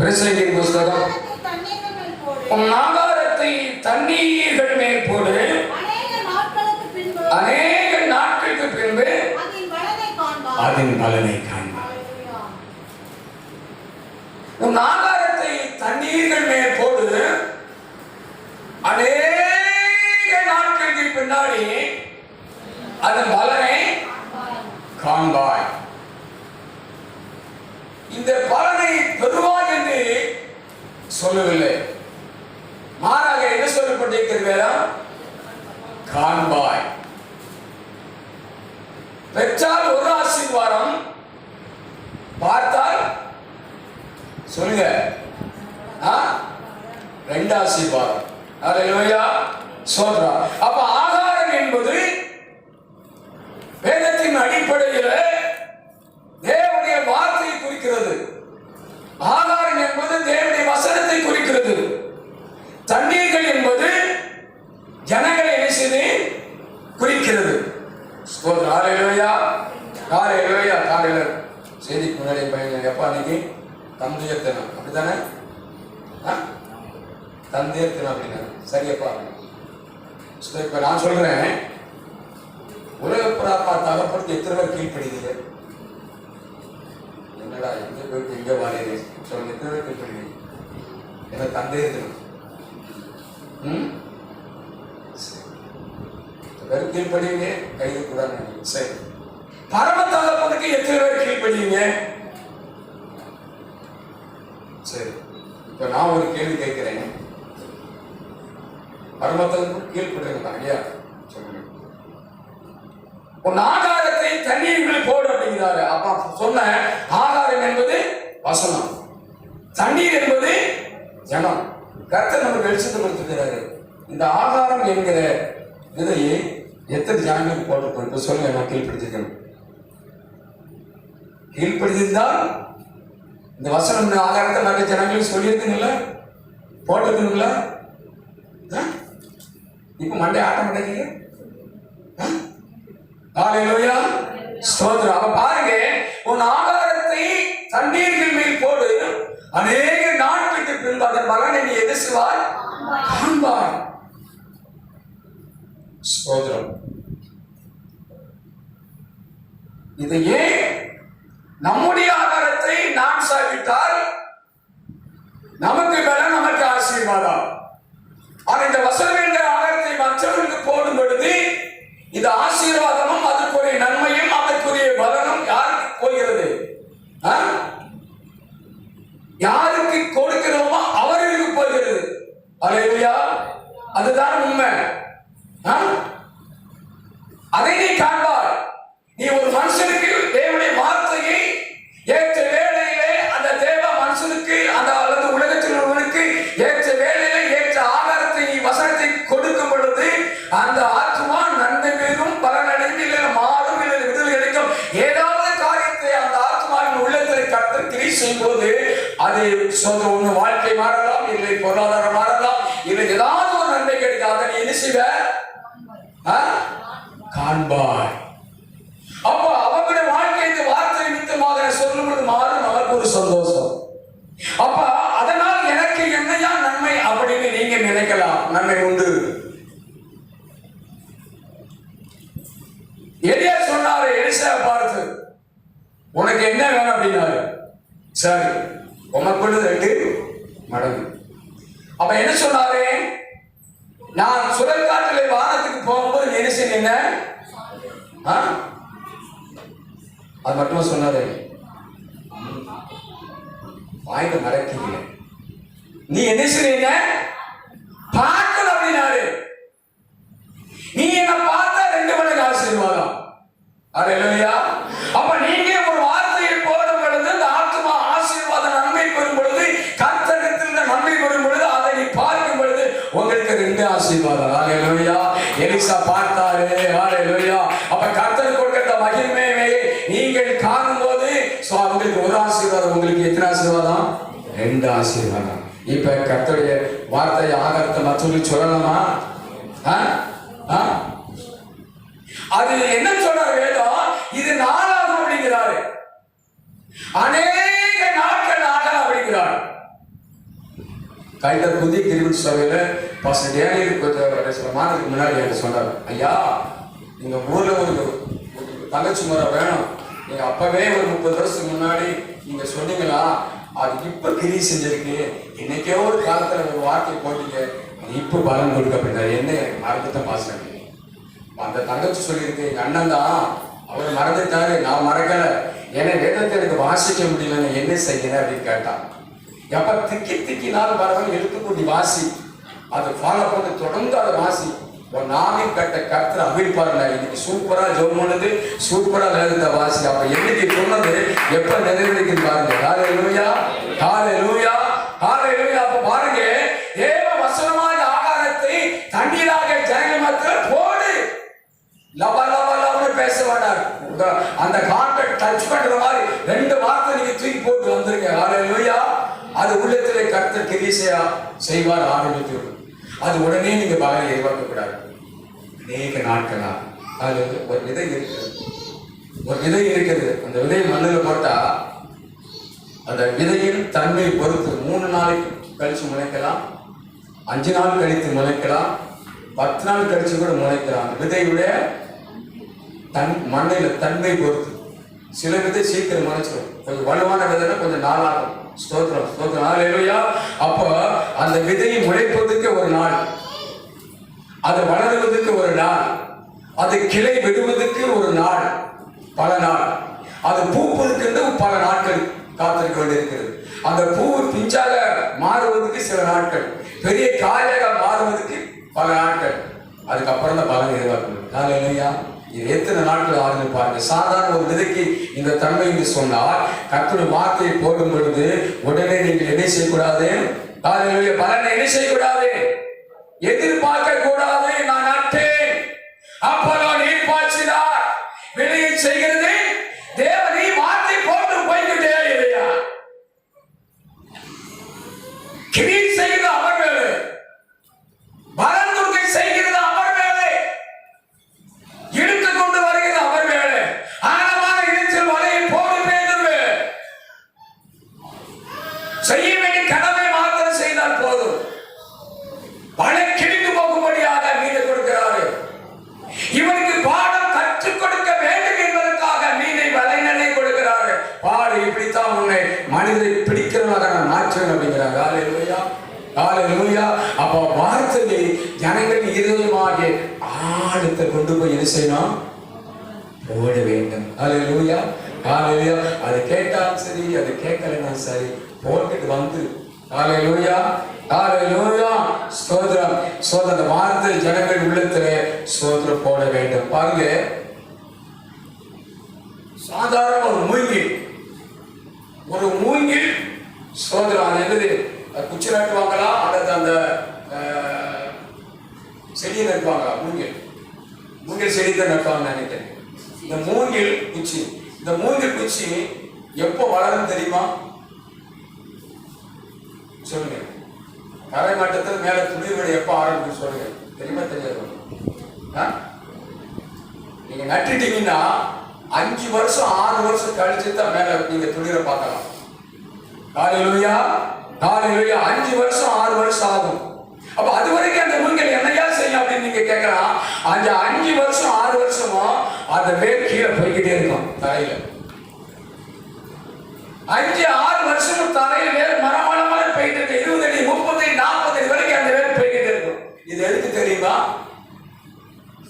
பிரசங்கின் புஸ்தகம். உன் ஆகாரத்தை தண்ணீர்கள் மேல் போடு அநேக நாட்களுக்கு பின்பு அதன் பலனை காண்பார். உன் ஆகாரத்தை தண்ணீர்கள் மேல் போடு அநேக நாட்களுக்கு பின்னாடி அதன் பலனை காண்பாய் இந்த பலனை பெறுவாய் என்று சொல்லவில்லை. மாறாக என்ன சொல்லப்பட்டிருக்கிறது வேதம்? காண்பாய். பெற்றால் ஒரு ஆசீர்வாதம். பார்த்தால் சொல்லுங்க. ரெண்டு ஆசீர்வாதம். அல்லேலூயா அப்ப ஆகாரம் என்பது வேதத்தின் அடிப்படையில் தேவனுடைய வார்த்தையை குறிக்கிறது ஆகாரம் என்பது தேவனுடைய வசனத்தை குறிக்கிறது தண்ணீர்கள் என்பது ஜனங்களை என்ன செய்து குறிக்கிறது ஸ்தோத்திரம். ஹalleluya ஹalleluya காலையில செய்திக்கு முன்னாடி பையன் எப்பா அன்னைக்கு தந்தையர் தினம் அப்படிதானே ஆ? தந்தையர் தினம் அப்படின்னா சரியப்பா சரி, இப்ப நான் சொல்றேன் உலக புறாப்பா தகப்படுத்தி எத்தனை பேர் கீழ்ப்படுகிறீங்க என்னடா எங்க போயிட்டு எங்க வாரீங்க சொல்லுங்க எத்தனை பேர் கீழ்ப்படுகிறீங்க என்ன தந்தையர் தினம் ம் சரி. பேர் கீழ்ப்படுவீங்க கைது கூட சரி பரம தகப்பனுக்கு எத்தனை பேர் கீழ்ப்படுவீங்க சரி. இப்ப நான் ஒரு கேள்வி கேட்கிறேன். பரமத்தகனுக்கு கீழ்ப்படுறீங்களா ஐயா சொல்லுங்க. உன் ஆகாரத்தை தண்ணீர்கள் போடு அப்படிங்கிறாரு. அப்பா சொன்ன ஆகாரம் என்பது வசனம். தண்ணீர் என்பது ஜனம். கர்த்தர் நமக்கு வெளிச்சத்தை கொடுத்துக்கிறாரு இந்த ஆகாரம் என்கிற விதையை எத்தனை ஜனங்களுக்கு போட்டிருக்கோம்? இப்ப சொல்லுங்க நான் கீழ்ப்படுத்திருக்கணும் கீழ்ப்படுத்திருந்தால் இந்த வசனம் ஆதாரத்தை ஆகாரத்தை மற்ற ஜனங்களுக்கு சொல்லியிருக்குங்களா போட்டிருக்குங்களா இப்போ இப்ப மண்டை ஆட்ட மாட்டேங்க ஹalleluya. ஸ்தோத்திரம். அப்ப பாருங்க உன் ஆகாரத்தை தண்ணீர்கள் மேல் போடு. அநேக நாட்களுக்கு பின்பு அதன் பலனை நீ எதிர்சுவார் காண்பார் ஸ்தோத்திரம். இது ஏன் நம்முடைய ஆகாரத்தை நாம் சாப்பிட்டால் நமக்கு பலன் நமக்கு ஆனால் இந்த வசனம் என்ற ஆகாரத்தை மற்றவர்களுக்கு போடும் பொழுது இந்த ஆசை அது சொந்த ஒன்று வாழ்க்கை மாறலாம் இல்லை பொருளாதாரம் மாறலாம் இல்லை ஏதாவது ஒரு நன்மை கிடைக்கும் அதை என்ன செய்வ? காண்பாய். அப்ப அவங்களுடைய வாழ்க்கை இந்த வார்த்தை நிமித்தமாக சொல்லும் பொழுது மாறும் அவருக்கு ஒரு சந்தோஷம். அப்ப அதனால் எனக்கு என்னையா நன்மை அப்படின்னு நீங்க நினைக்கலாம். நன்மை உண்டு. எலியா சொன்னாரு எலிசா பார்த்து உனக்கு என்ன வேணும்? அப்படின்னாரு. சரி. உமக்குள்ளது ரெண்டு மடங்கு. அப்ப என்ன சொன்னாரு? நான் சுழற்காற்றிலே வானத்துக்கு போகும்போது நீ என்ன செய்ய ஆ? அது மட்டும் சொன்னாரு? வாய்ந்த மறைக்கிறீங்க நீ என்ன செய்றீங்க பார்க்கல அப்படின்னாரு நீ என்ன பார்த்தா ரெண்டு மடங்கு ஆசீர்வாதம். அது இல்லையா அப்ப நீங்க ஒரு இந்த ஆசீர்வாதம். இப்ப கத்தோடைய வார்த்தையை ஆகரத்தை மற்றவங்களுக்கு சொல்லலாமா? அது என்ன சொல்றாரு வேதம் இது நாளாகும் அப்படிங்கிறாரு அநேக நாட்கள் ஆகலாம் அப்படிங்கிறார் கையில புதிய கிரிவல் சபையில பாஸ்டர் டேனியல் கொஞ்சம் சில மாதத்துக்கு முன்னாடி எனக்கு சொன்னார் ஐயா நீங்க ஊர்ல ஒரு தங்கச்சி முறை வேணும். நீங்க அப்பவே ஒரு முப்பது வருஷத்துக்கு முன்னாடி நீங்க சொன்னீங்களா? அது இப்ப கிரி செஞ்சிருக்கு. இன்னைக்கே ஒரு காலத்துல ஒரு வார்த்தை போட்டீங்க இப்ப பலன் கொடுக்க என்ன எனக்கு மறந்துதான் அந்த தங்கச்சி சொல்லியிருக்கு எங்க அண்ணன் தான் அவர் மறந்துட்டாரு நான் மறக்கல. ஏன்னா வேதத்தை எனக்கு வாசிக்க முடியல என்ன செய்யணும்? அப்படின்னு கேட்டான். எப்ப திக்கி திக்கினாலும் பரவாயில்ல எழுத்துக்கூட்டி வாசி. அதை ஃபாலோ பண்ணி தொடர்ந்து அதை வாசி. உன் நாவின் கட்ட கர்த்தர் அவிழ்ப்பாருல இன்னைக்கு சூப்பரா ஜோம் சூப்பரா வேதத்தை வாசி. அப்ப என்னைக்கு சொன்னது எப்ப நிறைவேறிக்கு பாருங்க. காலை லூயா காலை லூயா காலை லூயா அப்ப பாருங்க ஏவ வசனமான ஆகாரத்தை தண்ணீராக ஜனங்கள் மத்தியில் போடு. லவ லவ லவ்னு பேச மாட்டார். அந்த காட்டை டச் பண்ற மாதிரி ரெண்டு வார்த்தை நீங்க தூக்கி போட்டு வந்துருங்க. ஹalleluya. அது உள்ளத்திலே கருத்து கிரிசையா செய்வார். ஆரம்பித்து அது உடனே நீங்க பகலை எதிர்பார்க்க கூடாது அநேக நாட்களா? அது ஒரு விதை இருக்குது. ஒரு விதை இருக்குது. அந்த விதை மண்ணில் போட்டா அந்த விதையின் தன்மை பொறுத்து மூணு நாளைக்கு கழிச்சு முளைக்கலாம் அஞ்சு நாள் கழித்து முளைக்கலாம் பத்து நாள் கழிச்சு கூட முளைக்கலாம். அந்த விதையுடைய தன் மண்ணில் தன்மை பொறுத்து. சில விதை சீக்கிரம் முளைச்சிடும் கொஞ்சம் வலுவான விதைன்னா கொஞ்சம் நாளாகும். ஸ்தோத்திரம் ஸ்தோத்திரம். ஹalleluya. அப்போ அந்த விதையை முளைப்பதற்கு ஒரு நாள். அது வளருவதற்கு ஒரு நாள். அது கிளை விடுவதற்கு ஒரு நாள். பல நாள். அது பூப்பதற்கு பல நாட்கள் காத்திருக்க வேண்டியிருக்கிறது. அந்த பூ பிஞ்சாக மாறுவதற்கு சில நாட்கள். பெரிய காயாக மாறுவதற்கு பல நாட்கள். அதுக்கப்புறம் தான் பலன் எதிர்பார்க்கணும். காலையிலையா இது எத்தனை நாட்கள் ஆகுது பாருங்க. சாதாரண ஒரு விதைக்கு இந்த தன்மை என்று சொன்னால் கத்துடைய வார்த்தையை போடும் பொழுது உடனே நீங்கள் என்ன செய்யக்கூடாது? பலனை என்ன செய்யக்கூடாது? எதிர்பார்க்க கூடாது கேட்டாலும் சரி அதை கேட்கலனாலும் சரி போட்டுட்டு வந்து காலையிலோயா காலையிலோயா சோதரம் ஸ்தோத்திரம் அந்த வார்த்தை ஜனங்கள் உள்ளத்திலே சோதரம் போட வேண்டும். பாருங்க. சாதாரண ஒரு மூங்கில். ஒரு மூங்கில் சோதரம் அது என்னது? குச்சி நட்டுவாங்களா அல்லது அந்த செடியை நட்டுவாங்களா? மூங்கில். மூங்கில் செடி தான் நட்டுவாங்க நினைக்கிறேன். இந்த மூங்கில் குச்சி. இந்த மூங்கில் குச்சி எப்போ வளரும் தெரியுமா? சொல்லுங்க. தரை மட்டத்தில் மேல துளிர் எப்போ ஆரம்பிக்கும் சொல்லுங்க. தெரியுமா தெரியாது? ஆ? நீங்க நட்டுட்டீங்கன்னா அஞ்சு வருஷம் ஆறு வருஷம் கழிச்சு தான் மேல நீங்க துளிரை பார்க்கலாம். காலையிலுயா காலையிலுயா அஞ்சு வருஷம் ஆறு வருஷம் ஆகும். அப்ப அது வரைக்கும் அந்த மூங்கில் என்னையா செய்யும் அப்படின்னு நீங்க கேட்கலாம் அந்த அஞ்சு வருஷம் ஆறு வருஷமும் அந்த வேர் கீழே போய்கிட்டே இருக்கும் தலையில. அஞ்சு ஆறு வருஷமும் தரையில் வேர் மரமளமான பெய்து இருக்கு இருபது அடி முப்பது அடி நாற்பது அடி வரைக்கும் அந்த வேர் போய்கிட்டே இருக்கும். இது எதுக்கு தெரியுமா?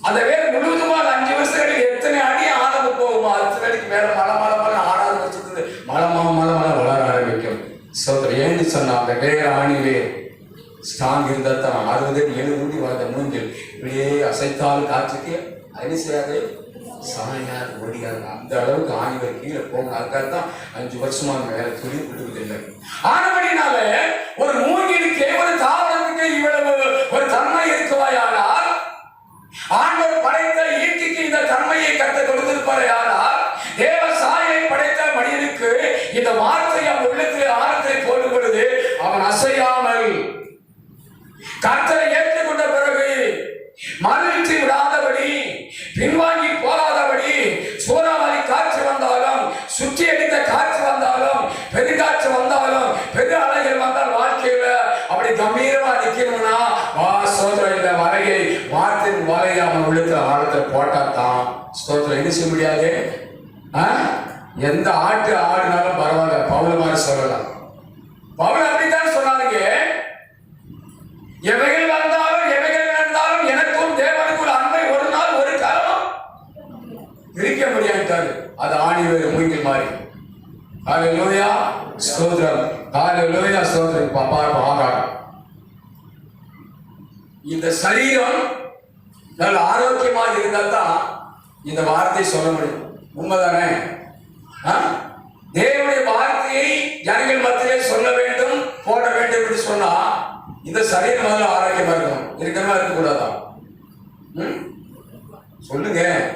அந்த வேர் முழுவதுமாக அஞ்சு வருஷத்துக்கு எத்தனை அடி ஆழம் போகுமா? அத்தனை அடிக்கு மேல மழை மலை மலை ஆறாவது வருஷத்துக்கு மலை மலை வளர ஆரம்பிக்கும். சொல்றேன் ஏன்னு சொன்னா அந்த வேர் ஆணி வேர் ஸ்ட்ராங் இருந்தால் தான் அறுபது அடி எழுபது அடி வளர்ந்த இப்படியே அசைத்தால் காற்றுக்கு அது செய்யாது சாயார் ஓடியார் அந்த அளவுக்கு ஆணிவர் கீழே போன அதுக்காக தான் அஞ்சு வருஷமா அந்த வேலை துணி விடுவதில்லை ஆனபடினால ஒரு மூங்கிலுக்கு ஒரு தாவரத்துக்கு இவ்வளவு ஒரு தன்மை இருக்குவாயானால் ஆண்டவர் படைத்த இயற்கைக்கு இந்த தன்மையை கட்ட கொடுத்திருப்பார் யாரால் தேவ சாயை படைத்த மனிதனுக்கு இந்த வார்த்தை அவன் உள்ளத்தில் ஆழத்தை போடும் பொழுது அவன் அசையாமல் கர்த்தரை ஏற்றுக்கொண்ட பிறகு மகிழ்ச்சி விடாதபடி பின்வாங்கி போகாதபடி சூறாவளி காற்று வந்தாலும் சுற்றி அடித்த காற்று வந்தாலும் பெருங்காற்று வந்தாலும் பெரு அலைகள் வந்தால் வாழ்க்கையில அப்படி என்ன செய்ய முடியாது? எந்த ஆட்டு ஆடுனாலும் பரவாயில்ல. பவுல மாதிரி சொல்லலாம். பவுல் அப்படித்தான் சொன்னாருங்க. எவைகள் வந்தாலும் எவைகள் நடந்தாலும் எனக்கும் தேவனுக்குள் அன்பை ஒரு நாள் ஒரு காலம் பிரிக்க முடியாது அது ஆணி வேறு மூங்கில் மாதிரி. லோயா ஸ்தோத்திரம். லோயா ஸ்தோத்திரம். பாப்பா ஆகாரம். இந்த சரீரம் நல்ல ஆரோக்கியமாக இருந்தால் தான் இந்த வார்த்தை சொல்ல முடியும். உண்மைதானே? ஆ? தேவனுடைய வார்த்தையை ஜனங்கள் மத்தியிலே சொல்ல வேண்டும் போட வேண்டும் என்று சொன்னா இந்த சரீரம் முதல்ல ஆரோக்கியமா இருக்கும். இருக்கணுமா இருக்கக்கூடாதா? ம்? சொல்லுங்க.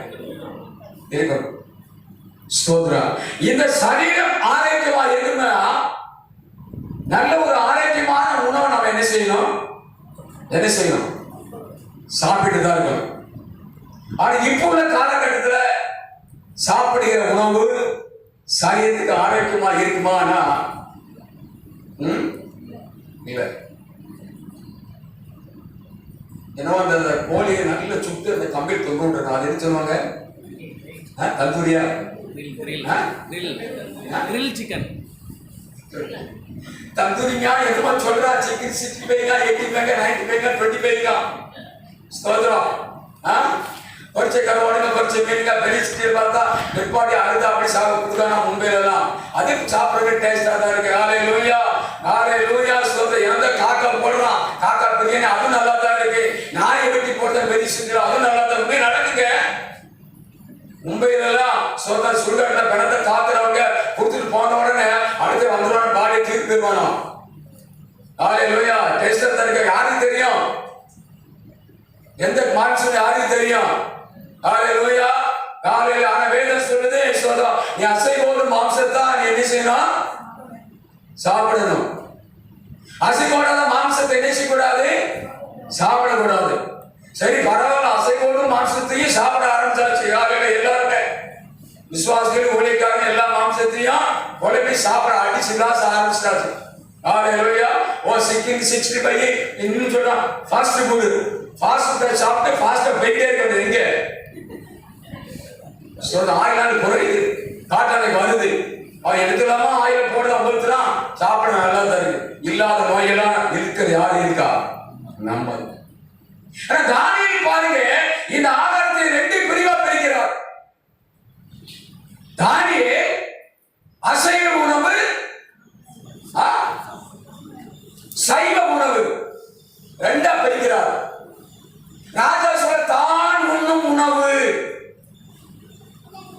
இருக்கணும் ஸ்தோத்ரா. இந்த சரீரம் ஆரோக்கியமா இருக்குன்னா நல்ல ஒரு ஆரோக்கியமான உணவை நம்ம என்ன செய்யணும்? என்ன செய்யணும்? சாப்பிட்டு தான் இருக்கணும். ஆனா இப்போ உள்ள காலகட்டத்துல சாப்பிடுகிற உணவு சரீரத்துக்கு ஆரோக்கியமா இருக்குமானா? இல்ல. என்னவோ அந்த கோழியை நல்ல சுட்டு அந்த கம்பியில் தொங்க விட்டுருக்கோம் அது என்ன சொல்லுவாங்க? தந்தூரியா? Grill chicken. தந்தூரிங்க என்னமோ சொல்றா சிக்கன் சிக்ஸ்டி ஃபைவ்ங்க எயிட்டி ஃபைவ்ங்க நைன்டி ஃபைவ்ங்க டுவெண்ட்டி ஃபைவ்ங்க. ஸ்தோத்திரம் ஆ? பரிச்சை கருவாடுங்க பரிச்சை மீனுங்க பெரிய பார்த்தா நிற்பாடி அழுது அப்படி சாப்பிட கொடுத்தானா மும்பையில எல்லாம் அது சாப்பிடுறது டேஸ்டா தான் இருக்கு. காலை லூயா காலை லூயா சொல்ற எந்த காக்கா போடுறான். காக்கா பிரியாணி அதுவும் நல்லா தான் இருக்கு. நாயை வெட்டி போட்ட பெரிய சிங்கிள் அதுவும் நல்லா தான் மும்பை நடக்குங்க. மும்பையில எல்லாம் சொந்த சுடுகாட்டுல பிணத்தை காத்துறவங்க கொடுத்துட்டு போன உடனே அடுத்து வந்துடுவான் பாடியை தீர்த்து போயிருவானோ ஆலே லூயா டேஸ்ட் தான் இருக்க. யாருக்கு தெரியும்? எந்த மான்சன் யாருக்கு தெரியும்? ஆலே லோயா காலையில ஆனா வேதம் சொல்லுது சொல்றோம் நீ அசைவோடு மாம்சத்தான் நீ என்ன செய்யணும்? சாப்பிடணும். அசைவோடாத மாம்சத்தை என்ன செய்யக்கூடாது? சாப்பிடக்கூடாது. சரி பரவாயில்ல அசைவோடும் மாம்சத்தையும் சாப்பிட ஆரம்பிச்சாச்சு. காலையில எல்லாருமே. விசுவாசிகள் ஊழியக்காரங்க எல்லா மாம்சத்தையும் உழைப்பி சாப்பிட அடிச்சுதான் ஆரம்பிச்சிட்டாச்சு. ஹalleluya. ஓ சிக்கிங் சிக்ஸ்டி ஃபைவ் இன்னும் சொல்றான் ஃபாஸ்ட் ஃபுட் ஃபாஸ்ட் சாப்பிட்டு ஃபாஸ்டா போயிட்டே இருக்கிறது. எங்க? சொல்ற ஆயிலால் குறையுது. காட்டாலைக்கு வருது அவன் எடுக்கலாமா ஆயில போடுறது அம்பலத்துலாம் சாப்பிட நல்லா தான் இல்லாத நோயெல்லாம் இருக்கிறது யாரு இருக்கா? நம்ம. தானியில் பாருங்க. இந்த ஆகாரத்தை ரெண்டு பிரிவா பிரிக்கிறார். தானியே அசைவ உணவு ஆ, சைவ உணவு. ரெண்டா பிரிக்கிறார். ராஜா சொல்ல தான் உண்ணும் உணவு.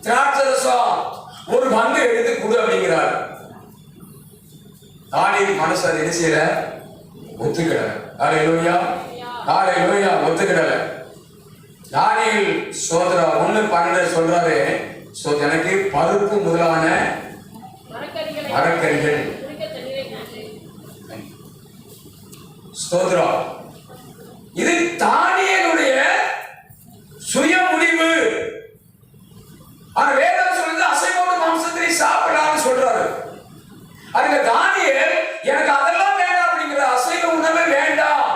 திராட்சரசம் ஒரு பங்கு எடுத்து கொடு அப்படிங்கிறார். தானியல் மனசு அதை என்ன செய்யல? ஒத்துக்கிடல ஆலை லோயா ஒத்துக்கிடல தானியல் சோதரா ஒண்ணு பன்னெண்டு சொல்றாரு. சோ எனக்கு பருப்பு முதலான மரக்கறிகளை. ஸ்தோத்திரம் இது தானியலுடைய சுய முடிவு ஆனா வேதம் சொல்றது அசைவோடு மாம்சத்தை சாப்பிடலாம்னு சொல்றாரு. அதுக்கு தானிய எனக்கு அதெல்லாம் வேண்டாம் அப்படிங்கிற அசைவ உணவே வேண்டாம்.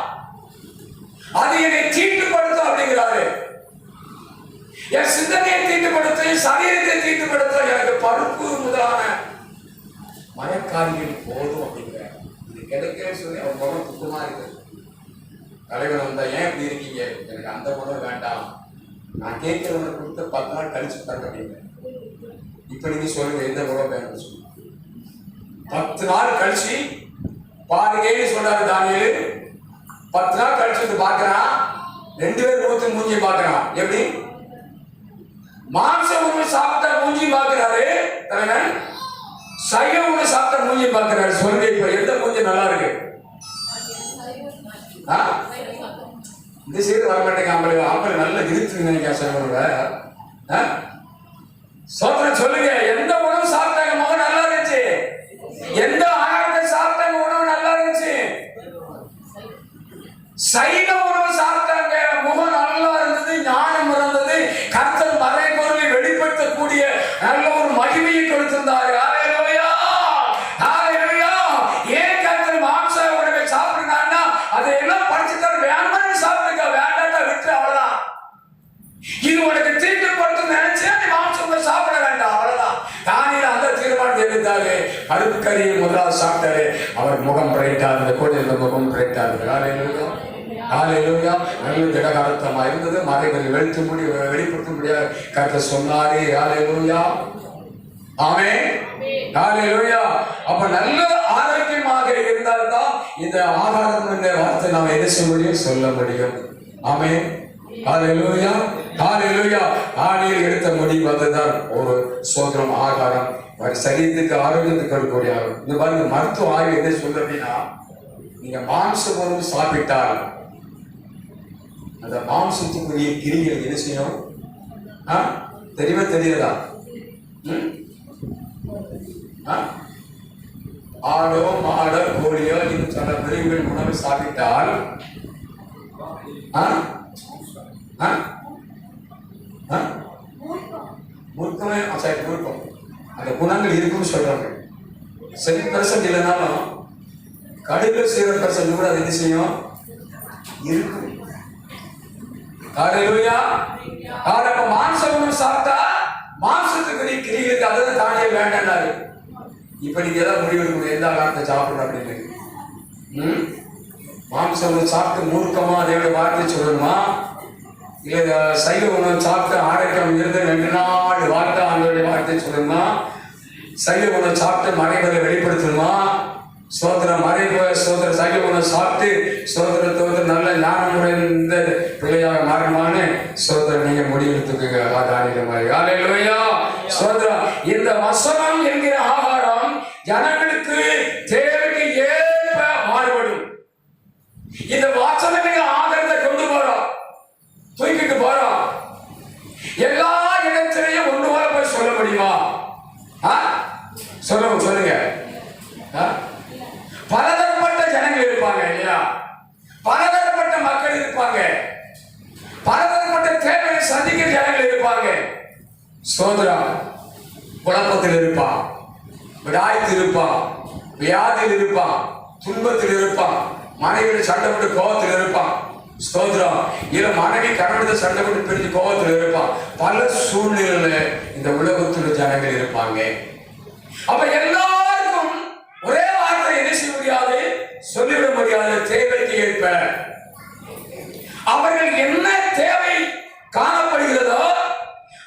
அது என்னை தீட்டுப்படுத்தும் அப்படிங்கிறாரு. என் சிந்தனையை தீட்டுப்படுத்தும் சரீரத்தை தீட்டுப்படுத்தும் எனக்கு பருப்பு முதலான மயக்காரிகள் போதும் அப்படிங்கிற இது கிடைக்கலன்னு சொல்லி அவன் குணம் துக்கமா இருக்கு. தலைவர் வந்தா ஏன் இப்படி இருக்கீங்க? எனக்கு அந்த குணம் வேண்டாம். நான் கேட்கிறவனை கொடுத்த பத்து நாள் கழிச்சு தரேன் அப்படின்னு. இப்ப நீங்க சொல்லுங்க எந்த உணவு வேணும்னு சொல்லி பத்து நாள் கழிச்சு பாருங்கன்னு சொல்றாரு தானியல். பத்து நாள் கழிச்சு வந்து பாக்குறான் ரெண்டு பேர் முகத்து மூஞ்சி பாக்குறான் எப்படி? மாம்ச உணவு சாப்பிட்டா மூஞ்சி பாக்குறாரு தலைவன் சைவ உணவு சாப்பிட்டா மூஞ்சி பாக்குறாரு சொல்லுங்க இப்ப எந்த மூஞ்சி நல்லா இருக்கு? ஆ? இந்த சைடு வரமாட்டேங்க ஆம்பளை ஆம்பளை நல்ல இழுத்து நினைக்க சைவனோட சொல்லுங்க எந்த உணவு சாப்பிட்டாங்க முகம் நல்லா இருந்துச்சு? எந்த ஆகாரத்தை சாப்பிட்டாங்க உணவு நல்லா இருந்துச்சு? சைவ உணவு சாப்பிட்டாங்க முகம் நல்லா இருந்துச்சு. கருக்கறியை முதலாவது சாப்பிட்டாரு. அவர் முகம் பிரைட்டா இருந்த கூட இருந்த முகம் பிரைட்டா இருந்தது ஹalleluya ஹalleluya. நல்ல திடகாரத்தமா இருந்தது. மறைவில் வெளுத்து முடி வெளிப்படுத்த முடியாது. கருத்தை லூயா ஹalleluya. ஆமென். ஹalleluya. அப்ப நல்ல ஆரோக்கியமாக இருந்தால் தான் இந்த ஆதாரம் என்ற வார்த்தை நாம் என்ன செய்ய முடியும்? சொல்ல முடியும். ஆமே ஹalleluya. ஹalleluya. ஆணியில் எடுத்த முடிவு அதுதான் ஒரு சோதரம் ஆகாரம். சரீரத்துக்கு ஆரோக்கியத்துக்கு இருக்கக்கூடிய ஆரோக்கியம் இந்த பாருங்க மருத்துவ ஆய்வு என்ன சொல்லுது அப்படின்னா நீங்க மாംസം உணவு சாப்பிட்டால் அந்த மாம்சத்துக்குரிய கிரிகள் என்ன செய்யும் ஆ? தெரியவே தெரியலா ஆ? ஆடோ மாடோ கோழியோ இது சில விரிவுகள் உணவு சாப்பிட்டால் ஆ? ஆ? ஆ? மூர்க்கமே சாரி மூர்க்கம் அந்த குணங்கள் இருக்குன்னு சொல்றாங்க. சரி பெர்சன்ட் இல்லைனாலும் கடையில் செய்கிற பெர்சன்ட் கூட அது என்ன செய்யும்? இருக்கும். ஹalleluya ஆனா மாம்சம் சாப்பிட்டா மாம்சத்துக்கு நீ கிரிகளுக்கு அதை தானே வேண்டாரு இப்ப நீங்க ஏதாவது முடிவு எடுக்கணும் எந்த காலத்தை சாப்பிடணும் அப்படின்னு. ம்? மாம்சம் சாப்பிட்டு மூர்க்கமா அதோட வார்த்தை சொல்லணுமா? இல்லை சைவ உணவு சாப்பிட்டு ஆரோக்கியம் இருந்த ரெண்டு நாள் வார்த்தை அவங்களுடைய வார்த்தை சொல்லணுமா? சைவ உணவு சாப்பிட்டு மறைவதை வெளிப்படுத்தணுமா சோதர மறைவு சோதர சைவ உணவு சாப்பிட்டு சோதர தோதர நல்ல ஞானம் இந்த பிள்ளையாக மாறணுமான்னு சோதர நீங்க முடிவெடுத்துக்குங்க. ஆதாரிக மாதிரி சோதர இந்த வசனம் என்கிற ஆகாரம் ஜனங்களுக்கு தேவைக்கு ஏற்ப மாறுபடும். இந்த வாக்கு ஆதாரத்தை கொண்டு போறோம் தூக்கிட்டு போறோம் எல்லா இடத்திலையும் ஒன்று போல போய் சொல்ல முடியுமா ஆ? சொல்லுங்க சொல்லுங்க. ஆ? பலதரப்பட்ட ஜனங்கள் இருப்பாங்க இல்லையா? பலதரப்பட்ட மக்கள் இருப்பாங்க. பலதரப்பட்ட தேவையை சந்திக்கிற ஜனங்கள் இருப்பாங்க. சோதரா குழப்பத்தில் இருப்பான். விடாயத்தில் இருப்பான். வியாதியில் இருப்பான். துன்பத்தில் இருப்பான். மனைவியோட சண்டை போட்டு கோபத்தில் இருப்பான். ஸ்தோத்திரம் இல்ல மனைவி கணவனத்தை சண்டை போட்டு பிரிஞ்சு கோபத்தில் இருப்பான். பல சூழ்நிலையில இந்த உலகத்தில் ஜனங்கள் இருப்பாங்க. அப்ப எல்லாருக்கும் ஒரே வார்த்தை என்ன செய்ய முடியாது? சொல்லிவிட முடியாது. தேவைக்கு ஏற்ப. அவர்கள் என்ன தேவை காணப்படுகிறதோ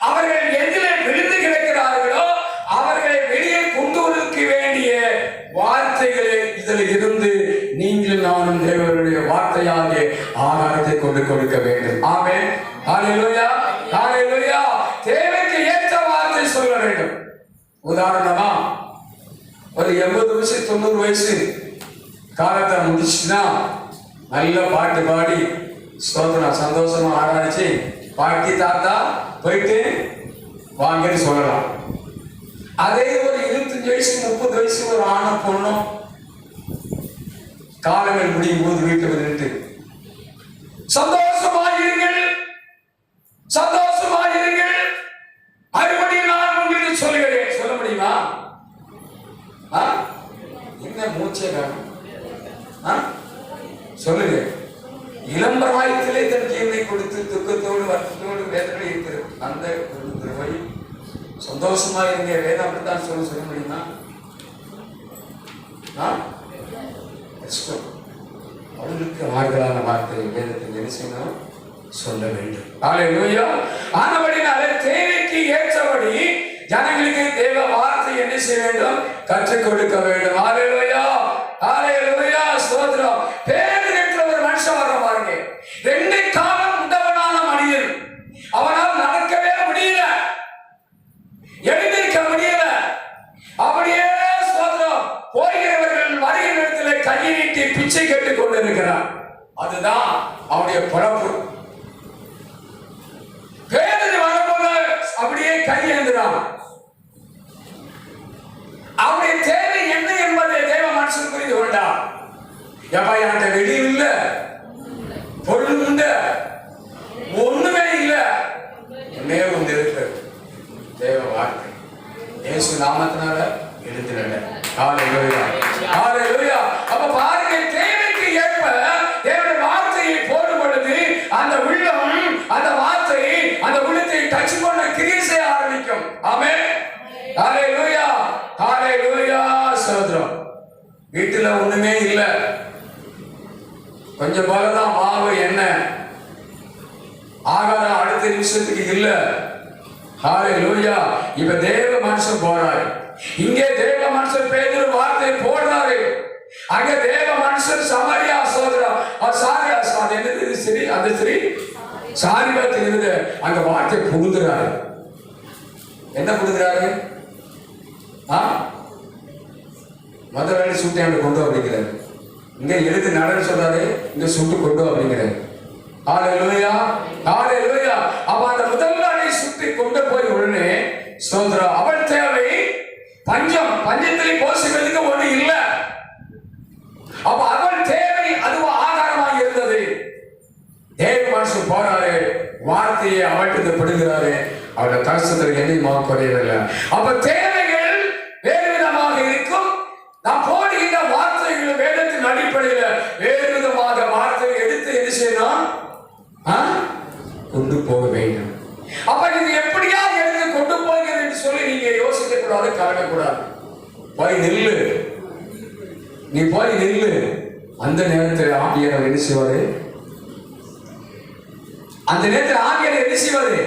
அவர்கள் எதிலே விழுந்து கிடக்கிறார்களோ அவர்களை வெளியே கொண்டு வருவதற்கு வேண்டிய வார்த்தைகளை இதில் இருந்து நீங்கள் நானும் தேவருடைய வார்த்தையாக ஆகாரத்தை கொண்டு கொடுக்க வேண்டும். ஆமே ஹalleluya ஹalleluya தேவைக்கு ஏற்ற வார்த்தை சொல்ல வேண்டும். உதாரணமா வயசு தொண்ணூறு வயசு. காலத்தை முடிச்சுன்னா நல்ல பாட்டு பாடி ஸ்தோத்திரம் சந்தோஷமா ஆராய்ச்சி பாட்டி தாத்தா போயிட்டு வாங்கன்னு சொல்லலாம். அதே ஒரு இருபத்தஞ்சு வயசு முப்பது வயசு ஒரு ஆணை பொண்ணும் காலங்கள் முடியும் போது வீட்டுக்கு நின்று சந்தோஷமாயிருங்கள் சந்தோஷம் மறுபடியும் நான் உங்களுக்கு சொல்கிறேன் சொல்ல முடியுமா ஆ? என்ன மூச்சே காணும் ஆ? சொல்லுங்க இளம்பராயத்திலே தன் ஜீவனை கொடுத்து துக்கத்தோடு வருத்தத்தோடு வேதனை இருக்கிறது அந்த ஒரு கிருபை சந்தோஷமா இருங்க வேதம் அப்படித்தான் சொல்ல சொல்ல முடியுமா? கஷ்டம். அவர்களுக்கு ஆறுதலான வார்த்தை வேதத்தில் என்ன செய்யணும் சொல்ல வேண்டும். ஹalleluya. ஆனபடினாலே தேவைக்கு ஏற்றபடி ஜனங்களுக்கு தேவ வார்த்தை என்ன செய்ய வேண்டும்? கற்றுக் கொடுக்க வேண்டும். ஹalleluya. ஹalleluya. ஸ்தோத்திரம். பேரிடத்துல ஒரு மனுஷன் வர பாருங்க. ரெண்டு கையை நீட்டி பிச்சை கேட்டுக் கொண்டிருக்கிறார். அதுதான் அவனுடைய பிறப்பு. பேரது வரும்போது அப்படியே கையேந்துறான் அவருடைய தேவை என்ன என்பதை தேவ மனுஷன் புரிந்து கொண்டார் எப்பா என்கிட்ட வெளி இல்ல பொருள் உண்டு ஒண்ணுமே இல்ல. ஒன்னே ஒன்று இருக்கு தேவ வாழ்க்கை. இயேசு நாமத்தினால எழுந்திரல அப்ப பாருங்க தேவைக்கு ஏற்ப தேவனுடைய வார்த்தையை போடும் பொழுது அந்த உள்ளம் அந்த வார்த்தை அந்த உள்ளத்தை டச் பண்ண கிரியை செய்ய ஆரம்பிக்கும். ஆமென். ஹalleluya. ஹalleluya. சோதரம் வீட்டுல ஒண்ணுமே இல்லை. கொஞ்சம் போலதான் மாவு என்ன ஆகாரம் அடுத்த நிமிஷத்துக்கு இல்ல. ஹாலே லூயா இப்ப தேவ மனுஷன் போறாரு இங்கே தேவ மனுஷன் பேதுரு வார்த்தை போடுறாரு. அங்க தேவ மனுஷன் சமரியா சோதரா சாரி அது என்னது சரி அந்த சரி சாரிபத்தில் இருந்து அங்க வார்த்தை புகுந்துறாரு. என்ன புகுந்துறாரு? ஆ? மதுரை சுட்டு கொண்டு அப்படிங்கிறாரு இங்க எழுதி நடன்னு சொல்றாரு. இங்க சுட்டு கொண்டு அப்படிங்கிறாரு ஹalleluya ஹalleluya. அப்ப அந்த முதல் நாளை சுட்டி கொண்டு போய் உடனே ஸ்தோத்திரம் அவள் தேவை பஞ்சம் பஞ்சத்திலே போஷிக்கிறதுக்கு ஒண்ணு இல்ல. அப்ப அவள் தேவை அதுவும் ஆகாரமாக இருந்தது. தேவ மனசு போறாரு வார்த்தையை அவழ்த்து படுகிறாரு. அவரோட கஷ்டத்தில் என்னையுமா குறையவில்லை அப்ப தேவைகள் வேறு விதமாக இருக்கும். நாம் போடுகின்ற வார்த்தைகள் வேதத்தின் அடிப்படையில் வேறு விதமாக வார்த்தையை எடுத்து என்ன செய்யணும்? கொண்டு போக வேண்டும். அப்ப இது எப்படியா எனக்கு கொண்டு போகிறது என்று சொல்லி நீங்க யோசிக்க கூடாது கலக்கக்கூடாது போய் நில்லு. நீ போய் நில்லு. அந்த நேரத்தில் ஆவியானவர் என்ன செய்வாரு? அந்த நேரத்தில் ஆவியானவர் என்ன செய்வாரு?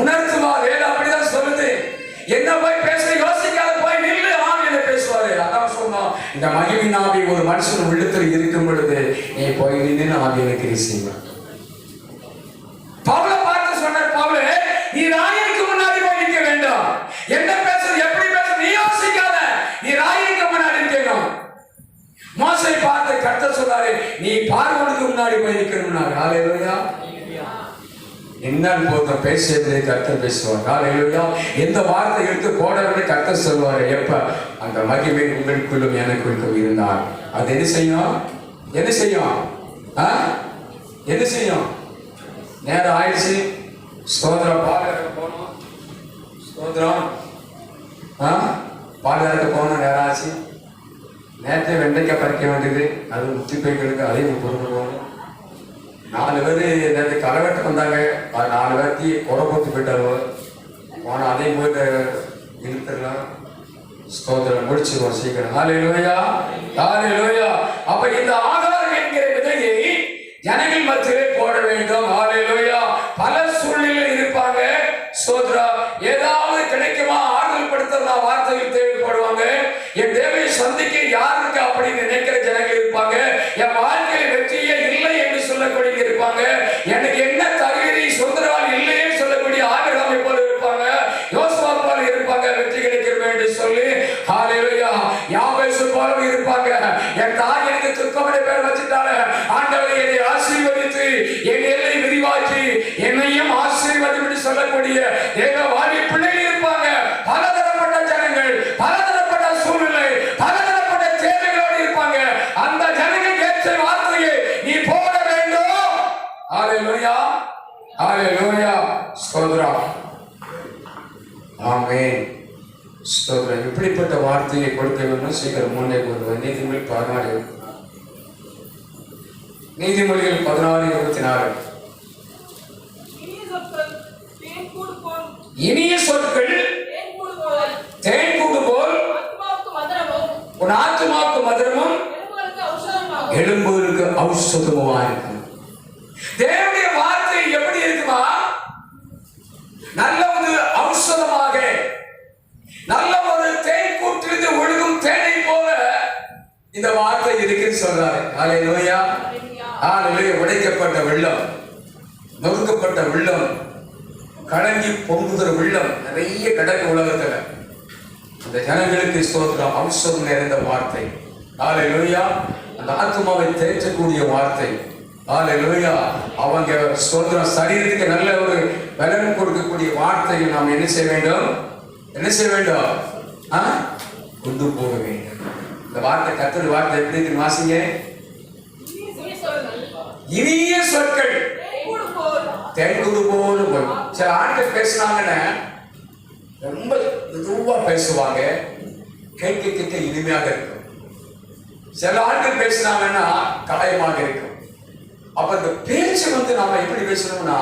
உணர்த்துவா வேலை அப்படிதான் சொல்லுது? என்ன போய் பேச யோசிக்காத போய் நில்லு. ஆவியில பேசுவாரு. அதான் சொன்னோம். இந்த மகிமின் ஆவி ஒரு மனுஷன் உள்ளத்தில் இருக்கும் பொழுது நீ போய் நின்று ஆவியில செய்வான் செய்வார் பவுல பார்த்து சொன்னார் பவுல நீ ராயனுக்கு முன்னாடி போய் நிற்க வேண்டாம். என்ன பேசுறது எப்படி பேசுறது நீ யோசிக்காத. நீ ராயனுக்கு முன்னாடி நிற்கணும் மோசை பார்த்து கர்த்தர் சொன்னாரு நீ பார்வனுக்கு முன்னாடி போய் நிற்கணும்னாரு ஹalleluya. என்னன்னு போதும் பேசுறது கத்த பேசுவார். ஹalleluya. எந்த வார்த்தை எடுத்து போடவே கர்த்தர் சொல்வாரு எப்ப? அந்த மகிமை உங்களுக்குள்ளும் எனக்குள்ளும் இருந்தார் அது என்ன செய்யும்? என்ன செய்யும்? ஆ? என்ன செய்யும்? நேரம் ஆயிடுச்சு. ஸ்தோத்திரம். பாடுறதுக்கு போனோம் ஸ்தோத்திரம். ஆ? பாடுறதுக்கு போகணும் நேரம் ஆச்சு வெண்டைக்காய் பறிக்க வேண்டியது. அது முத்தி போய்களுக்கு அதையும் பொருள் நாலு பேர் நேற்று களைவெட்ட வந்தாங்க. அது நாலு பேர்த்தி குறை போட்டு போயிட்டாரு போனால் அதையும் போயிட்டு இழுத்துடலாம். ஸ்தோத்திரம் முடிச்சிருவோம் சீக்கிரம். ஹாலே லோயா ஹாலே லோயா அப்ப இந்த ஆகாரம் என்கிற விதையை ஜனங்கள் மத்தியிலே போட வேண்டும். ஹாலே லோயா பல சூழ்நிலை ஸ்தோத்ரா ஏதாவது கிடைக்குமா? ஆறுதல் படுத்துறதா வார்த்தைகள் தேவைப்படுவாங்க. என் தேவையை சந்திக்க யாருக்கு அப்படின்னு நினைக்கிற ஜனங்கள் இருப்பாங்க. என் வாழ்க்கையில் வெற்றியே இல்லை என்று சொல்லக்கூடிய இருப்பாங்க. எனக்கு நீதிமொழி பதினாறு நீதிமொழிகள் பதினாறு இருபத்தி நாலு. இனிய சொற்கள் சொற்கள் தேன்கூடு போல போல் ஆத்மாவுக்கு மதுரமும் உன் எலும்புகளுக்கு ஔஷதமாகும் எலும்புகளுக்கு ஔஷதமுமா இருக்கும் தேவனுடைய வார்த்தை எப்படி இருக்குமா நல்ல ஒரு ஔஷதமாக நல்ல ஒரு தேன் கூட்டிலிருந்து ஒழுகும் தேனை போல இந்த வார்த்தை இருக்குன்னு சொல்றாரு. ஆலை நோயா ஆலையிலே உடைக்கப்பட்ட வெள்ளம் நொறுக்கப்பட்ட வெள்ளம் கலங்கி பொங்குகிற வெள்ளம் நிறைய கிடக்கு உலகத்துல. அந்த ஜனங்களுக்கு சோதனம் அம்சம் நிறைந்த வார்த்தை. ஆலை லோயா அந்த ஆத்மாவை தேற்றக்கூடிய வார்த்தை. ஆலை லோயா அவங்க சோதனம் சரீரத்துக்கு நல்ல ஒரு பலன் கொடுக்கக்கூடிய வார்த்தையை நாம் என்ன செய்ய வேண்டும்? என்ன செய்ய வேண்டும்? ஆ? கொண்டு போக வேண்டும். இந்த வார்த்தை கத்தர் வார்த்தை எப்படி இருக்குன்னு வாசிங்க. இனிய சொற்கள். தென்குடு போல போய் சில ஆட்கள் பேசுனாங்கன்னா. ரொம்ப மெதுவா பேசுவாங்க. கேட்க கேட்க இனிமையாக இருக்கும். சில ஆட்கள் பேசுனாங்கன்னா காயமாக இருக்கும். அப்ப இந்த பேச்சு வந்து நாம எப்படி பேசணும்னா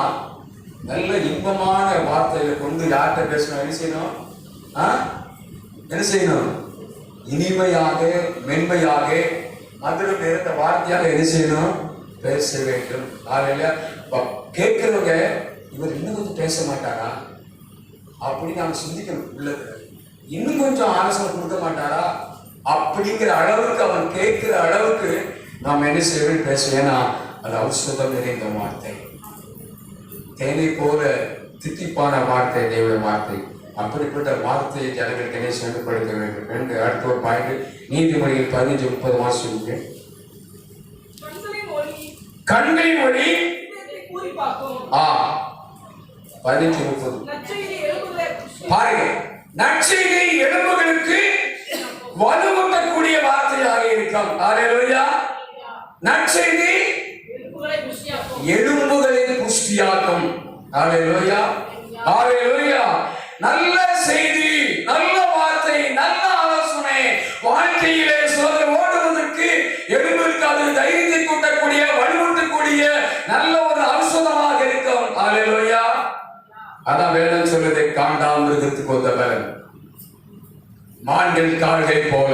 நல்ல இன்பமான வார்த்தையில கொண்டு யார்கிட்ட பேசணும்? என்ன செய்யணும்? ஆ? என்ன செய்யணும்? இனிமையாக மென்மையாக மதுரம் நிறைந்த வார்த்தையாக என்ன செய்யணும்? பேச வேண்டும். காலையில கேட்கிறவங்க இவர் இன்னும் கொஞ்சம் பேச மாட்டாரா? அப்படின்னு நாம் சிந்திக்கணும் உள்ளது இன்னும் கொஞ்சம் ஆலோசனை கொடுக்க மாட்டாரா? அப்படிங்கிற அளவுக்கு அவன் கேட்கிற அளவுக்கு நாம் என்ன செய்வேன் வேண்டும்? ஏன்னா அது ஔஷதம் நிறைந்த வார்த்தை. தேனை போல தித்திப்பான வார்த்தை தேவை வார்த்தை. அப்படிப்பட்ட வார்த்தையை ஜனங்களுக்கு என்ன செயல்படுத்த வேண்டும் என்று அடுத்த ஒரு பாயிண்ட் நீதிமொழியில் பதினஞ்சு முப்பது மாசம் கண்களின் ஒளி ஆ பதினஞ்சு முப்பது. பாருங்க நற்செய்தி எலும்புகளுக்கு வலுவூட்டக்கூடிய வார்த்தையாக இருக்கும் ஹalleluya. நற்செய்தி எலும்புகளின் புஷ்டியாகும் எலும்புகளை புஷ்டியாக்கும். ஹalleluya. ஹalleluya. நல்ல செய்தி நல்ல வார்த்தை நல்ல ஆலோசனை. வாழ்க்கையிலே சுதந்திர ஓடுவதற்கு எலும்புக்கு அது தைரியத்தை கூட்டக்கூடிய வலுவூட்டக்கூடிய நல்ல ஒரு ஔஷதமாக இருக்கும். ஹalleluya. அதான் வேதம் சொல்வதை காண்டாமல் இருக்கிறதுக்கு ஒத்த மான்கள் கால்களை போல.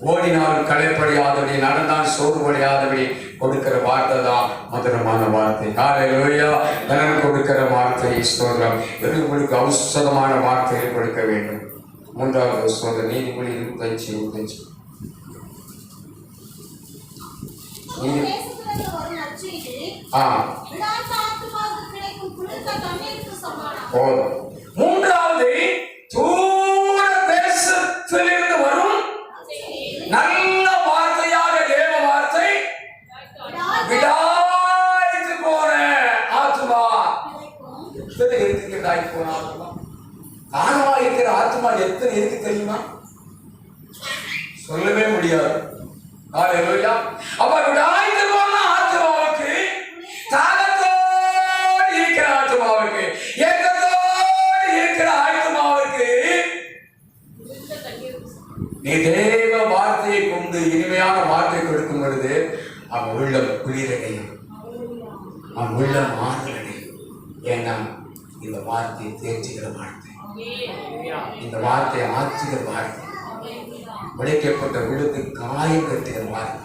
ஓடினால் களைப்படையாதபடி நடந்தால் சோர்வடையாதபடி கொடுக்கிற வார்த்தை தான் மதுரமான வார்த்தை. காலையிலோயா பலன் கொடுக்கிற வார்த்தை ஸ்தோத்திரம். உங்களுக்கு ஔஷதமான வார்த்தையை கொடுக்க வேண்டும். மூன்றாவது ஸ்தோத்திரம். நீதிமொழி இருபத்தஞ்சு இருபத்தஞ்சு ஆ. போதும். காணவா இருக்கிற ஆத்மா எத்தனை இருக்கு தெரியுமா? சொல்லவே முடியாது. அப்ப விடாய்த்து போன ஆத்மாவுக்கு. தாகத்தோடு இருக்கிற ஆத்மாவுக்கு. ஏக்கத்தோடு இருக்கிற ஆத்மாவுக்கு. குளிர்ந்த நீ தேவ வார்த்தையை கொண்டு இனிமையான வார்த்தை கொடுக்கும் பொழுது அவன் உள்ளம் குளிரடையும். அவன் உள்ளம் ஆறுதலடையும். ஏன்னா இந்த வார்த்தையை தேர்ச்சிக்கிற வார்த்தை இந்த வார்த்தை ஆற்றுகிற வார்த்தை. உடைக்கப்பட்ட உள்ளத்துக்கு காயம் கட்டுகிற வார்த்தை.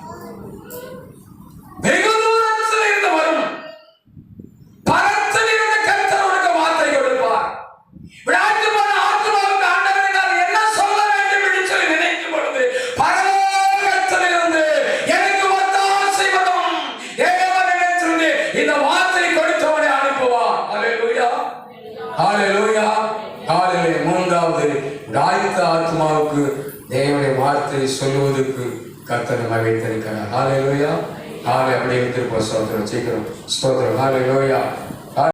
வைத்திருக்கிறார் ஹalleluya